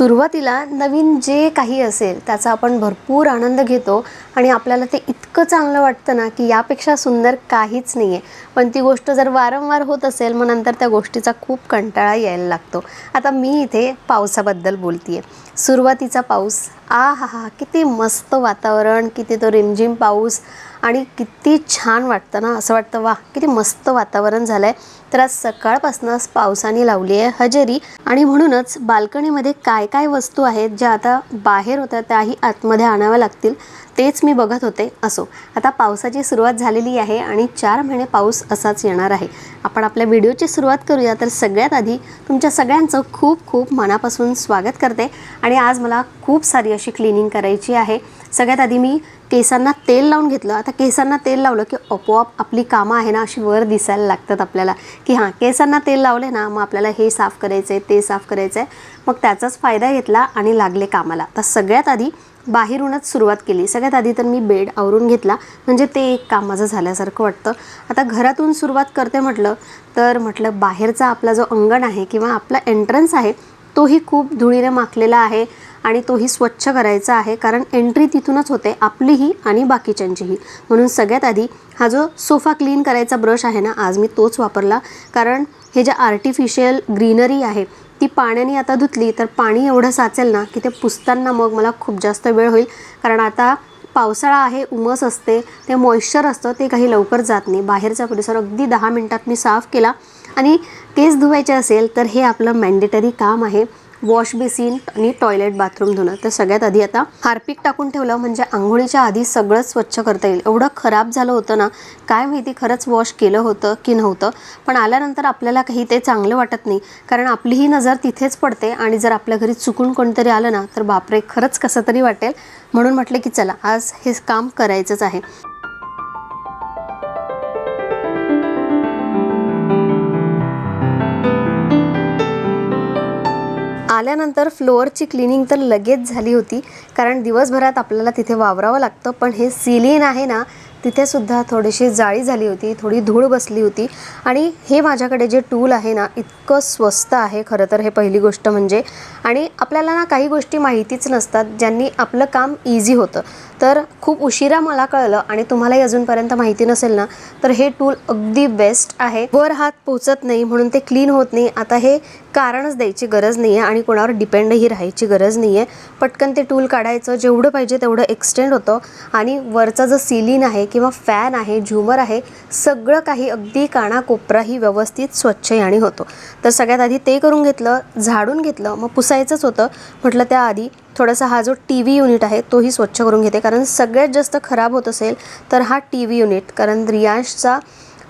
सुरुवातीला नवीन जे काही असेल त्याचा आपण भरपूर आनंद घेतो आणि आपल्याला ते इतकं चांगलं वाटतं ना की यापेक्षा सुंदर काहीच नाही आहे पण ती गोष्ट जर वारंवार होत असेल मग नंतर त्या गोष्टीचा खूप कंटाळा यायला लागतो. आता मी इथे पावसाबद्दल बोलते आहे सुरुवातीचा पाऊस आ हा हा किती मस्त वातावरण किती तो रिमझिम पाऊस आणि किती छान वाटतं ना असं वाटतं वा किती मस्त वातावरण झालं आहे तर आज सकाळपासूनच पावसाने लावली आहे हजेरी आणि म्हणूनच बाल्कनीमध्ये काय काय वस्तू आहेत ज्या आता बाहेर होत्या त्याही आतमध्ये आणाव्या लागतील तेच मी बघत होते असो. आता पावसाची सुरुवात झालेली आहे आणि चार महिने पाऊस असाच येणार आहे. आपण आपल्या व्हिडिओची सुरुवात करूया तर सगळ्यात आधी तुमच्या सगळ्यांचं खूप खूप मनापासून स्वागत करते. आणि आज मला खूप सारी अशी क्लिनिंग करायची आहे. सगळ्यात आधी मी केसांना तेल लावून घेतलं. आता केसांना तेल लावलं की आपोआप आपली कामं आहे ना अशी वर दिसायला लागतात आपल्याला. की हां केसांना तेल लावले ना मग आपल्याला हे साफ करायचं आहे ते साफ करायचं आहे मग त्याचाच फायदा घेतला आणि लागले कामाला. तर सगळ्यात आधी बाहेरूनच सुरुवात केली. सगळ्यात आधी तर मी बेड आवरून घेतला. म्हणजे ते एक काम माझं झाल्यासारखं वाटतं. आता घरातून सुरुवात करते म्हटलं तर म्हटलं बाहेरचा आपला जो अंगण आहे किंवा आपला एंट्रन्स आहे तोही खूप धुळीने माखलेला आहे. आणि तोही स्वच्छ करायचा आहे कारण एंट्री तिथूनच होते आपलीही आणि बाकीच्यांचीही. म्हणून सगळ्यात आधी हा जो सोफा क्लीन करायचा ब्रश आहे ना आज मी तोच वापरला. कारण हे जे आर्टिफिशियल ग्रीनरी आहे ती पाण्याने आता धुतली तर पाणी एवढं साचेल ना की ते पुसताना मग मला खूप जास्त वेळ होईल. कारण आता पावसाळा आहे उमस असते ते मॉइश्चर असतं ते काही लवकर जात नाही. बाहेरचा परिसर अगदी दहा मिनटात मी साफ केला. आणि केस धुवायचे असेल तर हे आपलं मॅन्डेटरी काम आहे. वॉश बेसिन आणि टॉयलेट बाथरूम धुणं. तर सगळ्यात आधी आता हार्पिक टाकून ठेवलं म्हणजे आंघोळीच्या आधी सगळंच स्वच्छ करता येईल. एवढं खराब झालं होतं ना काय माहिती खरंच वॉश केलं होतं की नव्हतं. पण आल्यानंतर आपल्याला काही ते चांगलं वाटत नाही. कारण आपलीही नजर तिथेच पडते आणि जर आपल्या घरी चुकून कोणतरी आलं ना तर बापरे खरंच कसं तरी वाटेल. म्हणून म्हटलं की चला आज हे काम करायचंच आहे. आल्यानंतर फ्लोअरची क्लिनिंग तर लगेच झाली होती कारण दिवसभरात आपल्याला तिथे वावरावं लागतं. पण हे सिलिन आहे ना तिथेसुद्धा थोडीशी जाळी झाली होती थोडी धूळ बसली होती. आणि हे माझ्याकडे जे टूल आहे ना इतकं स्वस्त आहे खरं तर हे पहिली गोष्ट म्हणजे. आणि आपल्याला ना काही गोष्टी माहितीच नसतात ज्यांनी आपलं काम इझी होतं. तर खूप उशिरा मला कळलं आणि तुम्हालाही अजूनपर्यंत माहिती नसेल ना तर हे टूल अगदी बेस्ट आहे. वर हात पोचत नाही म्हणून ते क्लीन होत नाही. आता हे कारणच द्यायची गरज नाही आहे आणि कोणावर डिपेंडही राहायची गरज नाही आहे पटकन ते टूल काढायचं जेवढं पाहिजे तेवढं एक्सटेंड होतं. आणि वरचा जो सिलिन आहे किंवा फॅन आहे झुमर आहे सगळं काही अगदी कानाकोपराही व्यवस्थित स्वच्छ आणि होतो. तर सगळ्यात आधी ते करून घेतलं झाडून घेतलं मग पुसायचंच होतं. म्हटलं त्याआधी थोडासा हा जो टी व्ही युनिट आहे तोही स्वच्छ करून घेते. कारण सगळ्यात जास्त खराब होत असेल तर हा टी व्ही युनिट कारण रियांशचा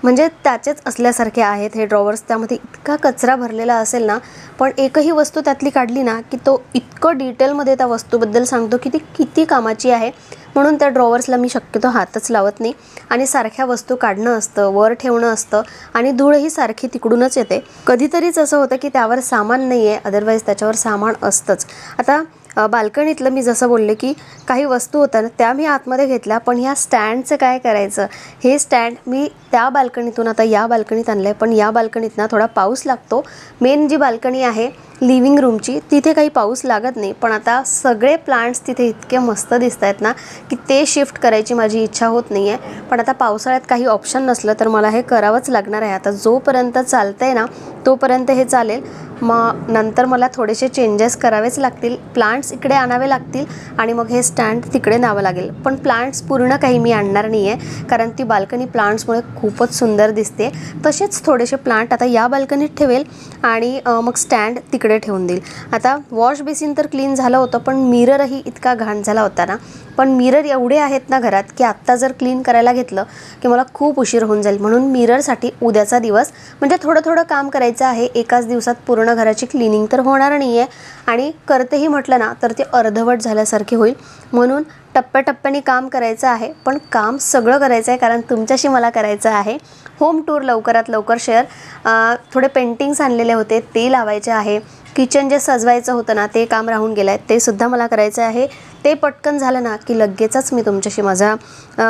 म्हणजे त्याचेच असल्यासारखे आहेत हे ड्रॉवर्स त्यामध्ये इतका कचरा भरलेला असेल ना पण एकही वस्तू त्यातली काढली ना की तो इतकं डिटेलमध्ये त्या वस्तूबद्दल सांगतो की ती किती कामाची आहे. म्हणून त्या ड्रॉवर्सला मी शक्यतो हातच लावत नाही. आणि सारख्या वस्तू काढणं असतं वर ठेवणं असतं आणि धूळही सारखी तिकडूनच येते. कधीतरीच असं होतं की त्यावर सामान नाही आहे अदरवाईज त्याच्यावर सामान असतंच. आता बाल्कनीतलं मी जसं बोलले की काही वस्तू होत्या ना त्या मी आतमध्ये घेतल्या पण ह्या स्टँडचं काय करायचं? हे स्टँड मी त्या बाल्कनीतून आता या बाल्कनीत आणलं आहे पण या बाल्कनीत ना थोडा पाऊस लागतो. मेन जी बाल्कनी आहे लिव्हिंग रूमची. तिथे काही पाऊस लागत नाही पण आता सगळे प्लांट्स तिथे इतके मस्त दिसत आहेत ना की ते शिफ्ट करायची माझी इच्छा होत नाही आहे पण आता पावसाळ्यात काही ऑप्शन नसलं तर मला हे करावंच लागणार आहे. आता जोपर्यंत चालतं आहे ना तोपर्यंत हे चालेल. मग नंतर मला थोडेसे चेंजेस करावेच लागतील. प्लांट्स इकडे आणावे लागतील आणि मग हे स्टँड तिकडे न्यावं लागेल. पण प्लांट्स पूर्ण काही मी आणणार नाही आहे कारण ती बाल्कनी प्लांट्समुळे खूपच सुंदर दिसते. तसेच थोडेसे प्लांट आता या बाल्कनीत ठेवेल आणि मग स्टँड तिकडे ठेवून देईल. आता वॉश बेसिन तर क्लीन झालं होतं पण मिररही इतका घाण झाला होता ना. पण मिरर एवढे आहेत ना घरात की आत्ता जर क्लीन करायला घेतलं की मला खूप उशीर होऊन जाईल. म्हणून मिररसाठी उद्याचा दिवस म्हणजे थोडं थोडं काम करायचं आहे. एकाच दिवसात पूर्ण घराची क्लिनिंग तर होणार नाही आहे आणि करतेही म्हटलं ना तर ते अर्धवट झाल्यासारखे होईल. म्हणून टप्प्याटप्प्याने काम करायचं आहे पण काम सगळं करायचं आहे कारण तुमच्याशी मला करायचं आहे. होम टूर लवकरात लवकर शेअर थोडे पेंटिंग्स आणलेले होते ते लावायचे आहे. किचन जे सजवायचं होतं ना ते काम राहून गेलं आहे ते सुद्धा मला करायचं आहे. ते पटकन झालं ना की लगेचच मी तुमच्याशी माझा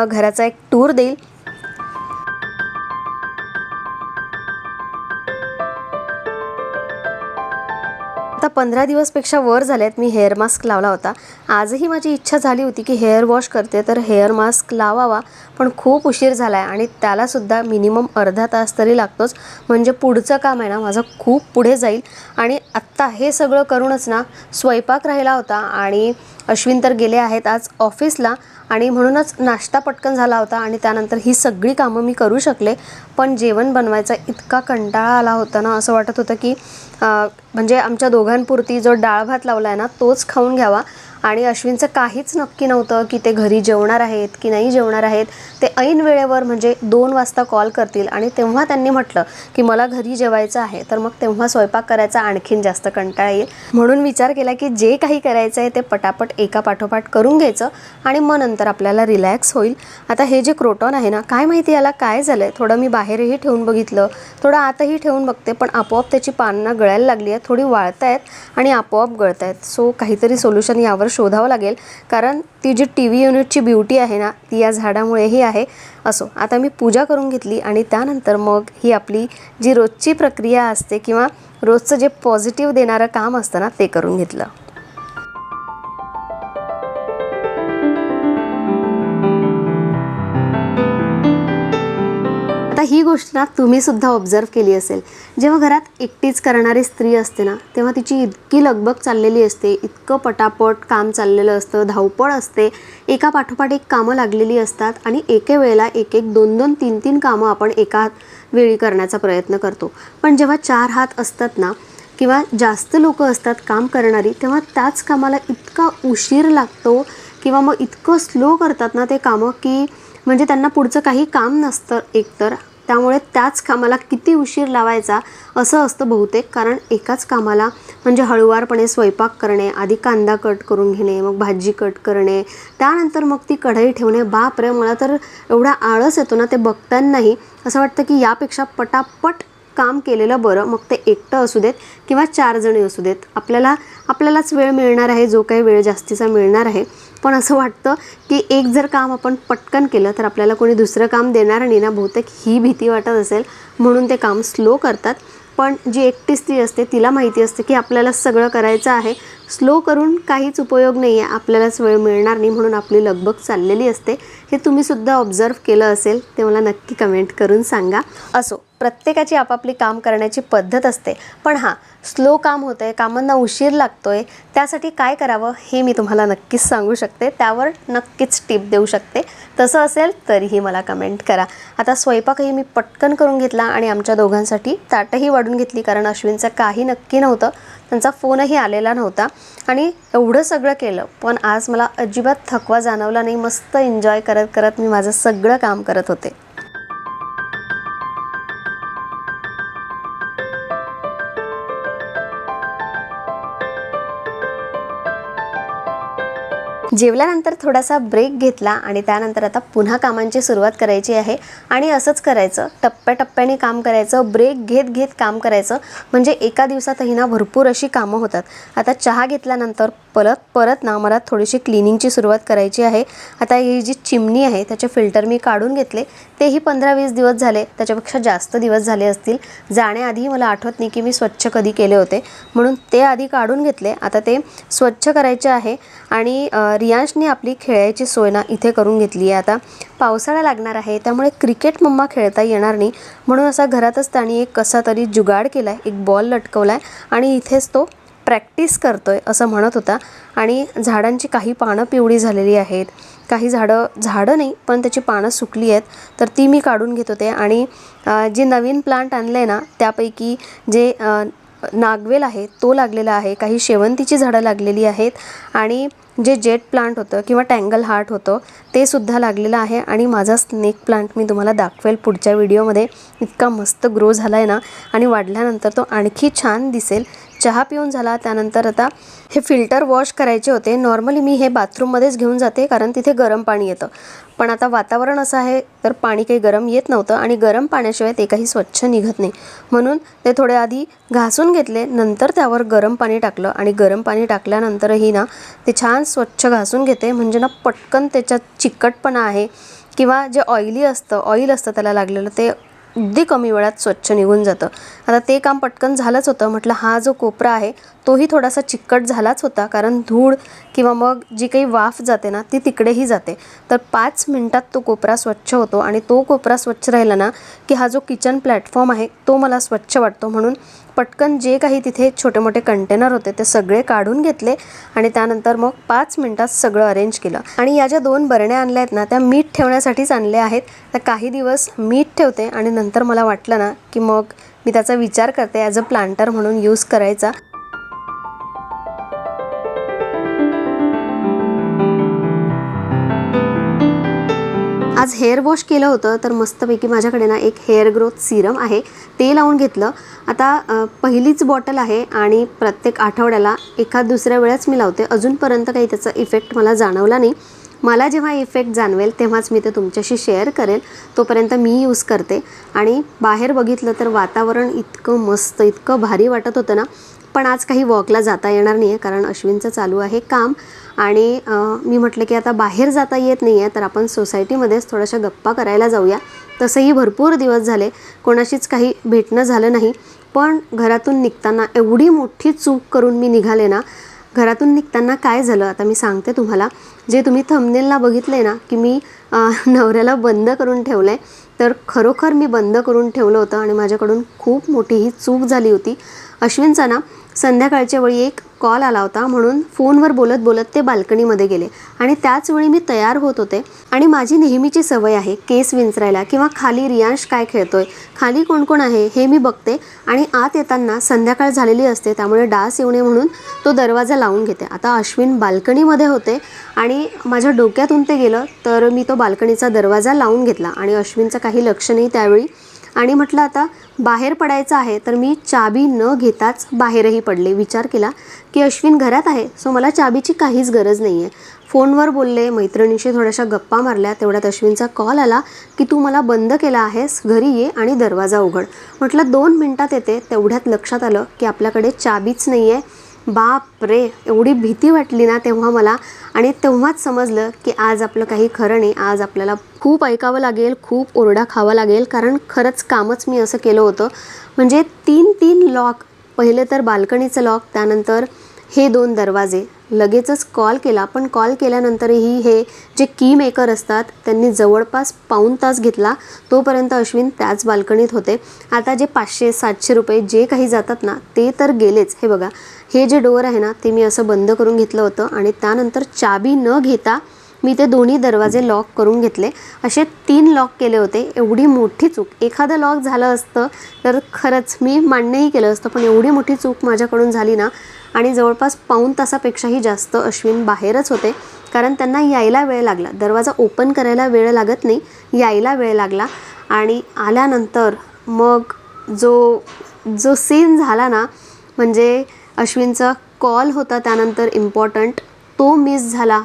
घराचा एक टूर देईल. पंधरा दिवसपेक्षा वर झाल्यात मी हेअर मास्क लावला होता. आजही माझी इच्छा झाली होती की हेअर वॉश करते तर हेअर मास्क लावावा. पण खूप उशीर झाला आहे आणि त्यालासुद्धा मिनिमम अर्धा तास तरी लागतोच. म्हणजे पुढचं काम आहे ना माझं खूप पुढे जाईल. आणि आत्ता हे सगळं करूनच ना स्वयंपाक राहिला होता आणि अश्विन तर गेले आहेत. आज ऑफिसला आणि म्हणूनच नाश्ता पटकन झाला होता आणि त्यानंतर ही सगळी कामं मी करू शकले. पण जेवण बनवायचा इतका कंटाळा आला होता ना असं वाटत होतं की म्हणजे आमच्या दोघांपुरती जो डाळ भात लावला आहे ना तोच खाऊन घ्यावा. आणि अश्विनचं काहीच नक्की नव्हतं की ते घरी जेवणार आहेत की नाही जेवणार आहेत. ते ऐन वेळेवर म्हणजे दोन वाजता कॉल करतील आणि तेव्हा त्यांनी म्हटलं की मला घरी जेवायचं आहे तर मग तेव्हा स्वयंपाक करायचा आणखीन जास्त कंटाळा येईल. म्हणून विचार केला की जे काही करायचं आहे ते पटापट एका पाठोपाठ करून घ्यायचं आणि मग नंतर आपल्याला रिलॅक्स होईल. आता हे जे क्रोटॉन आहे ना काय माहिती याला काय झालं आहे थोडं मी बाहेरही ठेवून बघितलं थोडं आतही ठेवून बघते पण आपोआप त्याची पानं गळायला लागली आहेत थोडी वाळत आहेत आणि आपोआप गळत आहेत सो काहीतरी सोल्युशन यावर शोधावं लागेल. कारण ती जी टी व्ही युनिटची ब्युटी आहे ना ती या झाडामुळेही आहे. असो आता मी पूजा करून घेतली आणि त्यानंतर मग ही आपली जी रोजची प्रक्रिया असते किंवा रोजचं जे पॉझिटिव्ह देणारं काम असतं ना ते करून घेतलं. ही गोष्ट ना तुम्हीसुद्धा ऑब्झर्व केली असेल. जेव्हा घरात एकटीच करणारी स्त्री असते ना तेव्हा तिची इतकी लगबग चाललेली असते इतकं पटापट काम चाललेलं असतं धावपळ असते. एका पाठोपाठ एक कामं लागलेली असतात आणि एके वेळेला एक एक दोन दोन तीन तीन कामं आपण एका वेळी करण्याचा प्रयत्न करतो. पण जेव्हा चार हात असतात ना किंवा जास्त लोक असतात काम करणारी तेव्हा त्याच कामाला इतका उशीर लागतो किंवा मग इतकं स्लो करतात ना ते कामं की म्हणजे त्यांना पुढचं काही काम नसतं एकतर. त्यामुळे त्याच कामाला किती उशीर लावायचा असं असतं बहुतेक. कारण एकाच कामाला म्हणजे हळुवारपणे स्वयंपाक करणे आधी कांदा कट करून घेणे मग भाजी कट करणे त्यानंतर मग ती कढई ठेवणे. बाप रे मला तर एवढा आळस येतो ना ते बघतानाही असं वाटतं की यापेक्षा पटापट काम केलेलं बरं मग ते एकटं असू देत किंवा चार जणी असू देत. आपल्याला आपल्यालाच वेळ मिळणार आहे जो काही वेळ जास्तीचा मिळणार आहे. पण असं वाटतं की एक जर काम आपण पटकन केलं तर आपल्याला कोणी दुसरं काम देणार नाही ना. बहुतेक ही भीती वाटत असेल म्हणून ते काम स्लो करतात. पण जी एकटी स्त्री असते तिला माहिती असते की आपल्याला सगळं करायचं आहे. स्लो करून काहीच उपयोग नाही आहे आपल्यालाच वेळ मिळणार नाही म्हणून आपली लगबग चाललेली असते. हे तुम्हीसुद्धा ऑब्झर्व केलं असेल ते मला नक्की कमेंट करून सांगा. असो. प्रत्येकाची आपापली काम करण्याची पद्धत असते. पण हां स्लो काम होतं आहे कामांना उशीर लागतो आहे त्यासाठी काय करावं हे मी तुम्हाला नक्कीच सांगू शकते. त्यावर नक्कीच टिप देऊ शकते. तसं असेल तरीही मला कमेंट करा. आता स्वयंपाकही मी पटकन करून घेतला आणि आमच्या दोघांसाठी ताटही वाढून घेतली कारण अश्विनचं काही नक्की नव्हतं. त्यांचा फोनही आलेला नव्हता. आणि एवढं सगळं केलं पण आज मला अजिबात थकवा जाणवला नाही. मस्त एन्जॉय करत करत मी माझं सगळं काम करत होते. जेवल्यानंतर थोडासा ब्रेक घेतला आणि त्यानंतर आता पुन्हा कामांची सुरुवात करायची आहे. आणि असंच करायचं. टप्प्याटप्प्याने काम करायचं ब्रेक घेत घेत काम करायचं. म्हणजे एका दिवसातही ना भरपूर अशी कामं होतात. आता चहा घेतल्यानंतर परत परत ना मला थोडीशी क्लिनिंगची सुरुवात करायची आहे. आता ही जी चिमणी आहे त्याचे फिल्टर मी काढून घेतले. तेही पंधरा वीस दिवस झाले त्याच्यापेक्षा जास्त दिवस झाले असतील. जाण्याआधी मला आठवत नाही की मी स्वच्छ कधी केले होते. म्हणून ते आधी काढून घेतले. आता ते स्वच्छ करायचे आहे आणि रियांशने आपली खेळायची सोय ना इथे करून घेतली आहे. आता पावसाळा लागणार आहे त्यामुळे क्रिकेट मम्मा खेळता येणार नाही. म्हणून असा घरातच त्याने एक कसा तरी जुगाड केला आहे एक बॉल लटकवला आहे आणि इथेच तो प्रॅक्टिस करतो आहे असं म्हणत होता. आणि झाडांची काही पानं पिवळी झालेली आहेत. काही झाडं झाडं नाही पण त्याची पानं सुकली आहेत. तर ती मी काढून घेत होते. आणि जे नवीन प्लांट आणलं आहे ना त्यापैकी जे नागवेल आहे तो लागलेला आहे. काही शेवंतीची झाडं लागलेली आहेत. आणि जे जेट प्लांट होतं किंवा टँगल हार्ट होतं ते सुद्धा लागलेलं आहे. आणि माझा स्नेक प्लांट मी तुम्हाला दाखवेल पुढच्या व्हिडिओमध्ये इतका मस्त ग्रो झाला आहे ना. आणि वाढल्यानंतर तो आणखी छान दिसेल. चहा पिऊन झाला त्यानंतर आता हे फिल्टर वॉश करायचे होते. नॉर्मली मी हे बाथरूममध्येच घेऊन जाते कारण तिथे गरम पाणी येतं. पण आता वातावरण असं आहे तर पाणी काही गरम येत नव्हतं आणि गरम पाण्याशिवाय ते काही स्वच्छ निघत नाही. म्हणून ते थोडे आधी घासून घेतले नंतर त्यावर गरम पाणी टाकलं आणि गरम पाणी टाकल्यानंतरही ना ते छान स्वच्छ घासून घेते. म्हणजे ना पटकन त्याच्यात चिकटपणा आहे किंवा जे ऑइली असतं ऑइल असतं त्याला लागलेलं ते अगदी कमी वेळात स्वच्छ निघून जातं. आता ते काम पटकन झालंच होतं. म्हटलं हा जो कोपरा आहे तोही थोडासा चिकट झालाच होता. कारण धूळ किंवा मग जी काही वाफ जाते ना ती तिकडेही जाते. तर पाच मिनटात तो कोपरा स्वच्छ होतो. आणि तो कोपरा स्वच्छ राहिला ना की हा जो किचन प्लॅटफॉर्म आहे तो मला स्वच्छ वाटतो. म्हणून पटकन जे काही तिथे छोटे मोठे कंटेनर होते ते सगळे काढून घेतले आणि त्यानंतर मग पाच मिनटात सगळं अरेंज केलं. आणि या ज्या दोन बरण्या आणल्या आहेत ना त्या मीठ ठेवण्यासाठीच आणल्या आहेत. तर काही दिवस मीठ ठेवते आणि नंतर मला वाटलं ना की मग मी त्याचा विचार करते ॲज अ प्लांटर म्हणून यूज करायचा. आज हेअर वॉश केलं होतं तर मस्तपैकी माझ्याकडे ना एक हेअर ग्रोथ सिरम आहे. ते लावून घेतलं. आता पहिलीच बॉटल आहे आणि प्रत्येक आठवड्याला एखाद दुसऱ्या वेळेस मी लावते. अजूनपर्यंत काही त्याचा इफेक्ट मला जाणवला नाही. मला जेव्हा इफेक्ट जाणवेल तेव्हाच मी ते तुमच्याशी शेअर करेल. तोपर्यंत मी यूज करते. आणि बाहेर बघितलं तर वातावरण इतकं मस्त इतकं भारी वाटत होतं ना. पण आज काही वॉकला जाता येणार नाही आहे कारण अश्विनचं चालू आहे काम. आणि मी म्हटलं की आता बाहेर जाता येत नाही आहे तर आपण सोसायटीमध्येच थोड्याशा गप्पा करायला जाऊया. तसंही भरपूर दिवस झाले कोणाशीच काही भेटणं झालं नाही. पण घरातून निघताना एवढी मोठी चूक करून मी निघाले ना घरातून निघताना काय झालं आता मी सांगते तुम्हाला. जे तुम्ही थंबनेलला बघितले ना की मी नवऱ्याला बंद करून ठेवलं आहे तर खरोखर मी बंद करून ठेवलं होतं आणि माझ्याकडून खूप मोठी ही चूक झाली होती. अश्विनचा ना संध्याकाळच्या वेळी एक कॉल आला होता. म्हणून फोनवर बोलत बोलत ते बाल्कनीमध्ये गेले. आणि त्याच वेळी मी तयार होत होते. आणि माझी नेहमीची सवय आहे केस विंचरायला किंवा खाली रियांश काय खेळतोय खाली कोण कोण आहे हे मी बघते. आणि आत येताना संध्याकाळ झालेली असते त्यामुळे डास येऊ नये म्हणून तो दरवाजा लावून घेते. आता अश्विन बाल्कनीमध्ये होते आणि माझ्या डोक्यातून ते गेलं तर मी तो बाल्कनीचा दरवाजा लावून घेतला. आणि अश्विनचं काही लक्ष नाही त्यावेळी. आणि म्हटलं आता बाहेर पडायचं आहे तर मी चाबी न घेताच बाहेरही पडले. विचार केला की अश्विन घरात आहे सो मला चाबीची काहीच गरज नाही आहे फोनवर बोलले मैत्रिणीशी थोड्याशा गप्पा मारल्या तेवढ्यात अश्विनचा कॉल आला की तू मला बंद केला आहेस घरी ये आणि दरवाजा उघड. म्हटलं दोन मिनटात येते तेवढ्यात लक्षात आलं की आपल्याकडे चाबीच नाही आहे बाप रे एवढी भीती वाटली ना तेव्हा मला. आणि तेव्हाच समजलं की आज आपलं काही खरं नाही. आज आपल्याला खूप ऐकावं लागेल खूप ओरडा खावा लागेल. कारण खरंच कामच मी असं केलं होतं. म्हणजे तीन तीन लॉक पहिले तर बाल्कनीचं लॉक त्यानंतर हे दोन दरवाजे. लगेचच कॉल केला पण कॉल केल्यानंतरही हे जे की मेकर असतात त्यांनी जवळपास पाऊण तास घेतला. तोपर्यंत अश्विन त्याच बाल्कनीत होते. आता जे पाचशे सातशे रुपये जे काही जातात ना ते तर गेलेच. हे बघा हे जे डोअर आहे ना ते मी असं बंद करून घेतलं होतं आणि त्यानंतर चाबी न घेता मी ते दोन्ही दरवाजे लॉक करून घेतले. असे तीन लॉक केले होते. एवढी मोठी चूक. एखादं लॉक झालं असतं तर खरंच मी मान्यही केलं असतं पण एवढी मोठी चूक माझ्याकडून झाली ना आणि जवळपास पाऊण तासापेक्षाही जास्त अश्विन बाहेरच होते कारण त्यांना यायला वेळ लागला. दरवाजा ओपन करायला वेळ लागत नाही यायला वेळ लागला आणि आल्यानंतर मग जो जो सीन झाला ना म्हणजे अश्विनचा कॉल होता त्यानंतर इम्पॉर्टंट तो मिस झाला.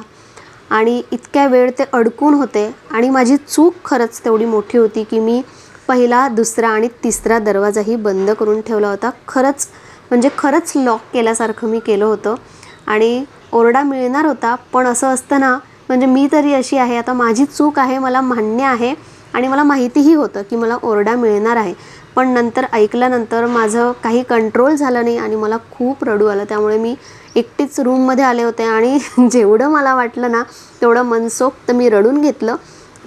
आणि इतक्या वेळ ते अडकून होते आणि माझी चूक खरंच तेवढी मोठी होती की मी पहिला दुसरा आणि तिसरा दरवाजाही बंद करून ठेवला होता. खरंच म्हणजे खरंच लॉक केल्यासारखं मी केलं होतं. आणि ओरडा मिळणार होता पण असं असतं ना म्हणजे मी तरी अशी आहे आता माझी चूक आहे मला मान्य आहे आणि मला माहितीही होतं की मला ओरडा मिळणार आहे. पण नंतर ऐकल्यानंतर माझं काही कंट्रोल झालं नाही आणि मला खूप रडू आलं. त्यामुळे मी एकटीच रूममध्ये आले होते आणि जेवढं मला वाटलं ना तेवढं मनसोक्त मी रडून घेतलं.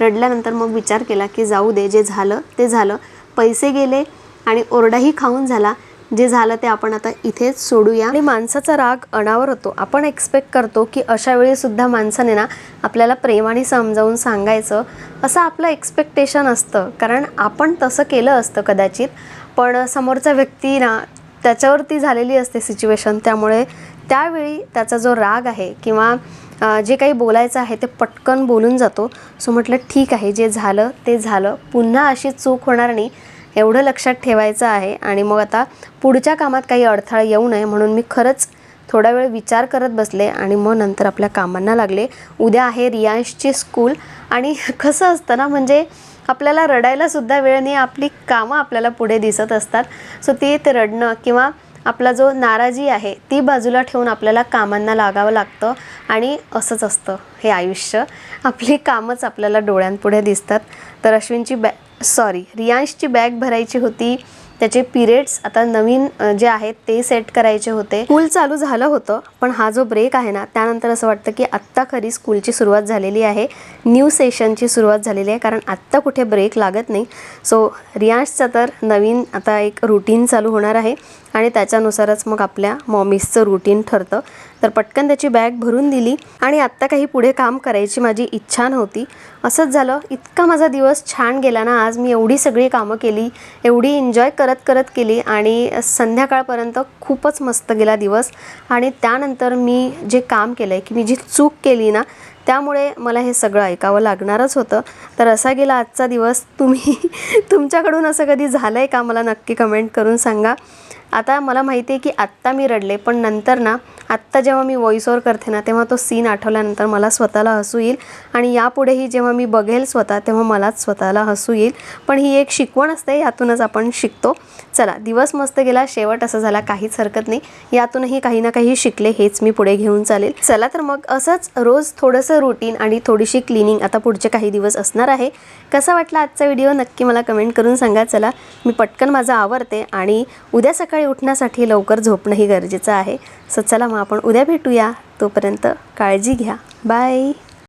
रडल्यानंतर मग विचार केला की जाऊ दे जे झालं ते झालं. पैसे गेले आणि ओरडाही खाऊन झाला. जे झालं ते आपण आता इथेच सोडूया. आणि माणसाचा राग अनावर होतो. आपण एक्सपेक्ट करतो की अशा वेळी सुद्धा माणसाने ना आपल्याला प्रेमाने समजावून सांगायचं असं आपलं एक्सपेक्टेशन असतं. कारण आपण तसं केलं असतं कदाचित. पण समोरचा व्यक्ती ना त्याच्यावरती झालेली असते सिच्युएशन त्यामुळे त्यावेळी त्याचा जो राग आहे किंवा जे काही बोलायचं आहे ते पटकन बोलून जातो. सो म्हटलं ठीक आहे जे झालं ते झालं. पुन्हा अशी चूक होणार नाही. एवढं लक्षात ठेवायचं आहे आणि मग आता पुढच्या कामात काही अडथळा येऊ नये म्हणून मी खरंच थोडा वेळ विचार करत बसले आणि मग नंतर आपल्या कामांना लागले. उद्या आहे रियांशची स्कूल आणि कसं असतं ना म्हणजे आपल्याला रडायलासुद्धा वेळ नाही आपली कामं आपल्याला पुढे दिसत असतात. सो ते ते रडणं किंवा आपला जो नाराजी आहे ती बाजूला ठेवून आपल्याला कामांना लागावं लागतं आणि असंच असतं हे आयुष्य. आपली कामच आपल्याला डोळ्यांपुढे दिसतात. तर अश्विनची बॅ सॉरी रियांशची बॅग भरायची होती. त्याचे पिरियड्स आता नवीन जे आहेत ते सेट करायचे होते. स्कूल चालू झालं होतं पण हा जो ब्रेक आहे ना त्यानंतर असं वाटतं की आत्ता खरी स्कूलची सुरुवात झालेली आहे. न्यू सेशनची सुरुवात झालेली आहे कारण आत्ता कुठे ब्रेक लागत नाही. सो रियांशचं तर नवीन आता एक रुटीन चालू होणार आहे. आणि त्याच्यानुसारच मग आपल्या मॉमीजचं रुटीन ठरतं. तर पटकन त्याची बॅग भरून दिली आणि आत्ता काही पुढे काम करायची माझी इच्छा नव्हती. असंच झालं. इतका माझा दिवस छान गेला ना आज मी एवढी सगळी कामं केली एवढी एन्जॉय करत करत केली आणि संध्याकाळपर्यंत खूपच मस्त गेला दिवस. आणि त्यानंतर मी जे काम केलं आहे की मी जी चूक केली ना त्यामुळे मला हे सगळं ऐकावं लागणारच होतं. तर असा गेला आजचा दिवस. तुम्ही तुमच्याकडून असं कधी झालं आहे का? मला नक्की कमेंट करून सांगा. आता मला माहिती आहे की आत्ता मी रडले पण नंतर ना आत्ता जेव्हा मी व्हॉइस ओवर करते ना तेव्हा तो सीन आठवल्यानंतर मला स्वतःला हसू येईल. आणि यापुढेही जेव्हा मी बघेल स्वतः तेव्हा मलाच स्वतःला हसू येईल. पण ही एक शिकवण असते यातूनच आपण शिकतो. चला दिवस मस्त गेला शेवट असं झाला काहीच हरकत नाही. यातूनही काही ना काही शिकले हेच मी पुढे घेऊन चालेल. चला तर मग असंच रोज थोडंसं रुटीन आणि थोडीशी क्लिनिंग आता पुढचे काही दिवस असणार आहे. कसा वाटला आजचा व्हिडिओ नक्की मला कमेंट करून सांगा. चला मी पटकन माझं आवरते आणि उद्या सकाळी सकाळी उठण्यासाठी लवकर झोपणंही गरजेचं आहे. सो चला मग आपण उद्या भेटूया. तोपर्यंत काळजी घ्या. बाय